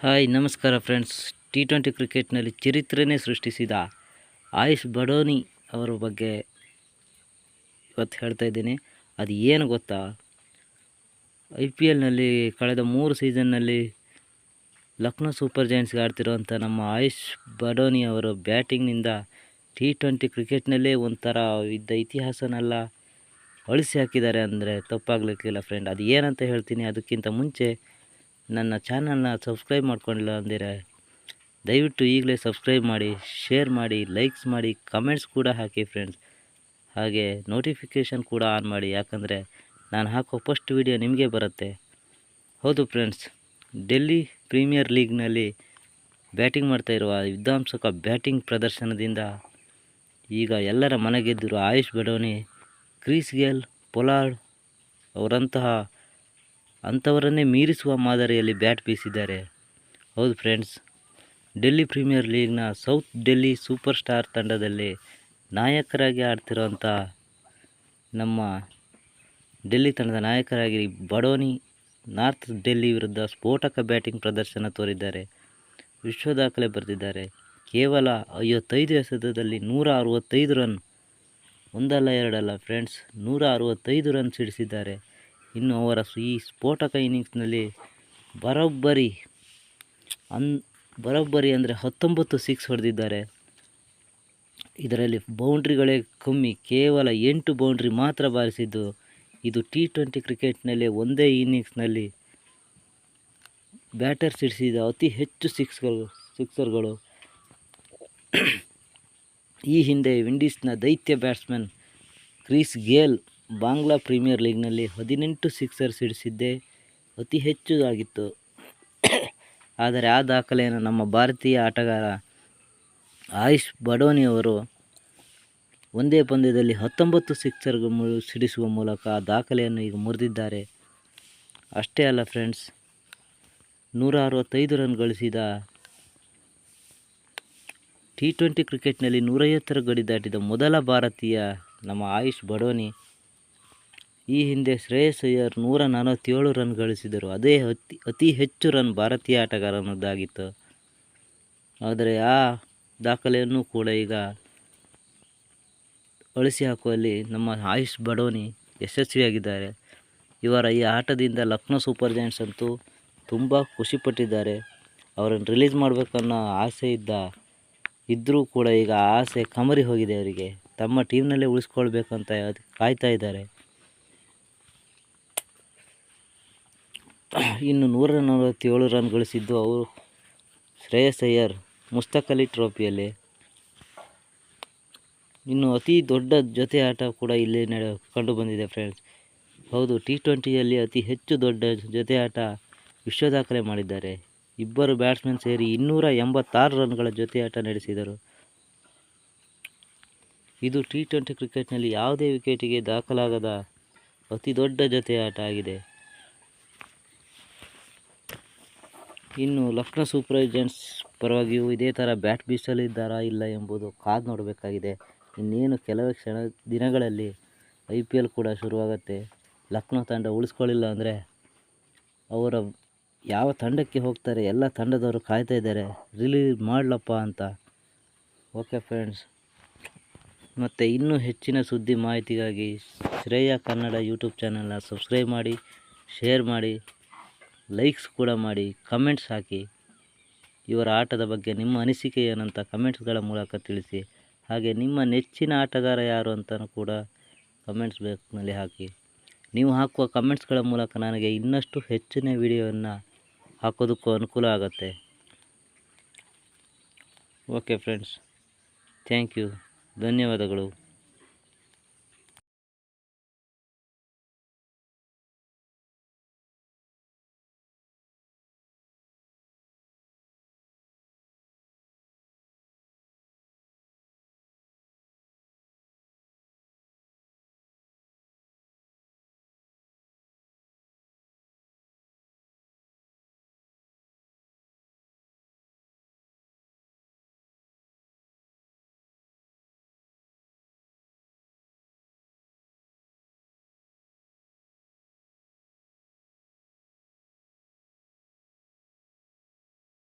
Hi, ನಮಸ್ಕಾರ friends. T twenty ಕ್ರಿಕೆಟ್ನಲ್ಲಿ ಚರಿತ್ರೆನೇ ಸೃಷ್ಟಿಸಿದ ಆಯುಷ್ ಬಡೋನಿ ಅವರ ಬಗ್ಗೆ ಇವತ್ತು ಹೇಳ್ತಾ ಇದ್ದೀನಿ. ಅದು ಏನು ಗೊತ್ತಾ? ಐ ಪಿ ಎಲ್ನಲ್ಲಿ ಕಳೆದ ಮೂರು ಸೀಸನ್ನಲ್ಲಿ ಲಕ್ನೋ ಸೂಪರ್ ಜೈನ್ಸ್ಗೆ ಆಡ್ತಿರುವಂಥ ನಮ್ಮ ಆಯುಷ್ ಬಡೋನಿ ಅವರು ಬ್ಯಾಟಿಂಗ್ನಿಂದ ಟಿ ಟ್ವೆಂಟಿ ಕ್ರಿಕೆಟ್ನಲ್ಲೇ ಒಂಥರ ಇದ್ದ ಇತಿಹಾಸನೆಲ್ಲ ಅಳಿಸಿ ಹಾಕಿದ್ದಾರೆ ಅಂದರೆ ತಪ್ಪಾಗಲಿಕ್ಕಿಲ್ಲ ಫ್ರೆಂಡ್. ಅದು ಏನಂತ ಹೇಳ್ತೀನಿ, ಅದಕ್ಕಿಂತ ಮುಂಚೆ ನನ್ನ ಚಾನಲ್ನ ಸಬ್ಸ್ಕ್ರೈಬ್ ಮಾಡ್ಕೊಂಡಿಲ್ಲ ಅಂದಿರೆ ದಯವಿಟ್ಟು ಈಗಲೇ ಸಬ್ಸ್ಕ್ರೈಬ್ ಮಾಡಿ, ಶೇರ್ ಮಾಡಿ, ಲೈಕ್ಸ್ ಮಾಡಿ, ಕಮೆಂಟ್ಸ್ ಕೂಡ ಹಾಕಿ ಫ್ರೆಂಡ್ಸ್ ಹಾಗೆ ನೋಟಿಫಿಕೇಷನ್ ಕೂಡ ಆನ್ ಮಾಡಿ, ಯಾಕಂದರೆ ನಾನು ಹಾಕೋ ಫಸ್ಟ್ ವಿಡಿಯೋ ನಿಮಗೆ ಬರುತ್ತೆ. ಹೌದು ಫ್ರೆಂಡ್ಸ್ ಡೆಲ್ಲಿ ಪ್ರೀಮಿಯರ್ ಲೀಗ್ನಲ್ಲಿ ಬ್ಯಾಟಿಂಗ್ ಮಾಡ್ತಾಯಿರುವ ವಿಧ್ವಂಸಕ ಬ್ಯಾಟಿಂಗ್ ಪ್ರದರ್ಶನದಿಂದ ಈಗ ಎಲ್ಲರ ಮನೆಗೆದ್ದಿರುವ Ayush Badoni Chris Gayle, Pollard ಅವರಂತಹ ಅಂಥವರನ್ನೇ ಮೀರಿಸುವ ಮಾದರಿಯಲ್ಲಿ ಬ್ಯಾಟ್ ಬೀಸಿದ್ದಾರೆ. ಹೌದು ಫ್ರೆಂಡ್ಸ್, ಡೆಲ್ಲಿ ಪ್ರೀಮಿಯರ್ ಲೀಗ್ನ ಸೌತ್ ಡೆಲ್ಲಿ ಸೂಪರ್ ಸ್ಟಾರ್ ತಂಡದಲ್ಲಿ ನಾಯಕರಾಗಿ ಆಡ್ತಿರುವಂಥ ನಮ್ಮ ಡೆಲ್ಲಿ ತಂಡದ ನಾಯಕರಾಗಿ ಬಡೋನಿ, ನಾರ್ತ್ ಡೆಲ್ಲಿ ವಿರುದ್ಧ ಸ್ಫೋಟಕ ಬ್ಯಾಟಿಂಗ್ ಪ್ರದರ್ಶನ ತೋರಿದ್ದಾರೆ. ವಿಶ್ವ ದಾಖಲೆ ಬರೆದಿದ್ದಾರೆ. ಕೇವಲ ಐವತ್ತೈದು ಎಸೆತದಲ್ಲಿ ನೂರ ಅರವತ್ತೈದು ರನ್, ಒಂದಲ್ಲ ಎರಡಲ್ಲ ಫ್ರೆಂಡ್ಸ್, ನೂರ ಅರವತ್ತೈದು ರನ್ ಸಿಡಿಸಿದ್ದಾರೆ. ಇನ್ನು ಅವರ ಈ ಸ್ಫೋಟಕ ಇನ್ನಿಂಗ್ಸ್ನಲ್ಲಿ ಬರೋಬ್ಬರಿ ಅನ್ ಬರೋಬ್ಬರಿ ಅಂದರೆ ಹತ್ತೊಂಬತ್ತು ಸಿಕ್ಸ್ ಹೊಡೆದಿದ್ದಾರೆ. ಇದರಲ್ಲಿ ಬೌಂಡ್ರಿಗಳೇ ಕಮ್ಮಿ, ಕೇವಲ ಎಂಟು ಬೌಂಡ್ರಿ ಮಾತ್ರ ಬಾರಿಸಿದ್ದು. ಇದು ಟಿ ಟ್ವೆಂಟಿ ಕ್ರಿಕೆಟ್ನಲ್ಲಿ ಒಂದೇ ಇನ್ನಿಂಗ್ಸ್ನಲ್ಲಿ ಬ್ಯಾಟರ್ ಸಿಡಿಸಿದ ಅತಿ ಹೆಚ್ಚು ಸಿಕ್ಸ್ಗಳು ಸಿಕ್ಸರ್ಗಳು. ಈ ಹಿಂದೆ ವಿಂಡೀಸ್ನ ದೈತ್ಯ batsman Chris Gayle Bangla premier ಲೀಗ್ನಲ್ಲಿ ಹದಿನೆಂಟು ಸಿಕ್ಸರ್ ಸಿಡಿಸಿದ್ದೇ ಅತಿ ಹೆಚ್ಚು ಆಗಿತ್ತು. ಆದರೆ ಆ ದಾಖಲೆಯನ್ನು ನಮ್ಮ ಭಾರತೀಯ ಆಟಗಾರ ಆಯುಷ್ ಬಡೋನಿ ಅವರು ಒಂದೇ ಪಂದ್ಯದಲ್ಲಿ ಹತ್ತೊಂಬತ್ತು ಸಿಕ್ಸರ್ ಸಿಡಿಸುವ ಮೂಲಕ ಆ ದಾಖಲೆಯನ್ನು ಈಗ ಮುರಿದಿದ್ದಾರೆ. ಅಷ್ಟೇ ಅಲ್ಲ ಫ್ರೆಂಡ್ಸ್ ನೂರ ಅರವತ್ತೈದು ರನ್ ಗಳಿಸಿದ ಟಿ ಟ್ವೆಂಟಿ ಕ್ರಿಕೆಟ್ನಲ್ಲಿ ನೂರೈವತ್ತರ ಗಡಿ ದಾಟಿದ ಮೊದಲ ಭಾರತೀಯ ನಮ್ಮ ಆಯುಷ್ ಬಡೋನಿ ಈ ಹಿಂದೆ ಶ್ರೇಯಸ್ ಅಯ್ಯರ್ ನೂರ ನಲವತ್ತೇಳು ರನ್ ಗಳಿಸಿದರು. ಅದೇ ಅತಿ ಅತಿ ಹೆಚ್ಚು ರನ್ ಭಾರತೀಯ ಆಟಗಾರನದ್ದಾಗಿತ್ತು. ಆದರೆ ಆ ದಾಖಲೆಯನ್ನು ಕೂಡ ಈಗ ಅಳಿಸಿ ಹಾಕುವಲ್ಲಿ ನಮ್ಮ ಆಯುಷ್ ಬಡೋನಿ ಯಶಸ್ವಿಯಾಗಿದ್ದಾರೆ. ಇವರ ಈ ಆಟದಿಂದ ಲಕ್ನೋ ಸೂಪರ್ ಜೈಂಟ್ಸ್ ಅಂತೂ ತುಂಬ ಖುಷಿಪಟ್ಟಿದ್ದಾರೆ. ಅವರನ್ನು ರಿಲೀಸ್ ಮಾಡಬೇಕನ್ನೋ ಆಸೆ ಇದ್ದ ಇದ್ದರೂ ಕೂಡ ಈಗ ಆಸೆ ಕಮರಿ ಹೋಗಿದೆ ಅವರಿಗೆ. ತಮ್ಮ ಟೀಮ್ನಲ್ಲೇ ಉಳಿಸ್ಕೊಳ್ಬೇಕಂತ ಕಾಯ್ತಾ ಇದ್ದಾರೆ. ಇನ್ನು ನೂರ ನಲವತ್ತೇಳು ರನ್ ಗಳಿಸಿದ್ದು ಅವರು ಶ್ರೇಯಸ್ ಅಯ್ಯರ್ ಮುಸ್ತಕ್ ಅಲಿ ಟ್ರೋಫಿಯಲ್ಲಿ. ಇನ್ನು ಅತಿ ದೊಡ್ಡ ಜೊತೆ ಆಟ ಕೂಡ ಇಲ್ಲಿ ನಡೆ ಕಂಡು ಬಂದಿದೆ ಫ್ರೆಂಡ್ಸ್ ಹೌದು ಟಿ ಟ್ವೆಂಟಿಯಲ್ಲಿ ಅತಿ ಹೆಚ್ಚು ದೊಡ್ಡ ಜೊತೆ ಆಟ ವಿಶ್ವ ದಾಖಲೆ ಮಾಡಿದ್ದಾರೆ. ಇಬ್ಬರು ಬ್ಯಾಟ್ಸ್ಮನ್ ಸೇರಿ ಇನ್ನೂರ ಎಂಬತ್ತಾರು ರನ್ಗಳ ಜೊತೆ ಆಟ ನಡೆಸಿದರು. ಇದು ಟಿ ಟ್ವೆಂಟಿ ಕ್ರಿಕೆಟ್ನಲ್ಲಿ ಯಾವುದೇ ವಿಕೆಟಿಗೆ ದಾಖಲಾಗದ ಅತಿ ದೊಡ್ಡ ಜೊತೆ ಆಟ ಆಗಿದೆ. ಇನ್ನು ಲಕ್ನೋ ಸೂಪರ್ ಏಜೆಂಟ್ಸ್ ಪರವಾಗಿಯೂ ಇದೇ ಥರ ಬ್ಯಾಟ್ ಬೀಸಲಿದ್ದಾರಾ ಇಲ್ಲ ಎಂಬುದು ಕಾದು ನೋಡಬೇಕಾಗಿದೆ. ಇನ್ನೇನು ಕೆಲವೇ ಕ್ಷಣ ದಿನಗಳಲ್ಲಿ ಐ ಪಿ ಎಲ್ ಕೂಡ ಶುರುವಾಗುತ್ತೆ. ಲಕ್ನೋ ತಂಡ ಉಳಿಸ್ಕೊಳ್ಳಿಲ್ಲ ಅಂದರೆ ಅವರ ಯಾವ ತಂಡಕ್ಕೆ ಹೋಗ್ತಾರೆ, ಎಲ್ಲ ತಂಡದವರು ಕಾಯ್ತಾ ಇದ್ದಾರೆ. ರಿಲೀಸ್ ಮಾಡಲಪ್ಪ ಅಂತ. Okay friends. ಮತ್ತು ಇನ್ನೂ ಹೆಚ್ಚಿನ ಸುದ್ದಿ ಮಾಹಿತಿಗಾಗಿ ಶ್ರೇಯ ಕನ್ನಡ ಯೂಟ್ಯೂಬ್ ಚಾನಲ್ನ ಸಬ್ಸ್ಕ್ರೈಬ್ ಮಾಡಿ, ಶೇರ್ ಮಾಡಿ. ಲೈಕ್ಸ್ ಕೂಡ ಮಾಡಿ ಕಮೆಂಟ್ಸ್ ಹಾಕಿ ಇವರ ಆಟದ ಬಗ್ಗೆ ನಿಮ್ಮ ಅನಿಸಿಕೆ ಏನಂತ ಕಮೆಂಟ್ಸ್ಗಳ ಮೂಲಕ ತಿಳಿಸಿ. ಹಾಗೆ ನಿಮ್ಮ ನೆಚ್ಚಿನ ಆಟಗಾರ ಯಾರು ಅಂತಲೂ ಕೂಡ ಕಮೆಂಟ್ಸ್ ಬೇಕ್ನಲ್ಲಿ ಹಾಕಿ. ನೀವು ಹಾಕುವ ಕಮೆಂಟ್ಸ್ಗಳ ಮೂಲಕ ನನಗೆ ಇನ್ನಷ್ಟು ಹೆಚ್ಚಿನ ವಿಡಿಯೋವನ್ನು ಹಾಕೋದಕ್ಕೂ ಅನುಕೂಲ ಆಗುತ್ತೆ. ಓಕೆ ಫ್ರೆಂಡ್ಸ್, ಥ್ಯಾಂಕ್ ಯು, ಧನ್ಯವಾದಗಳು.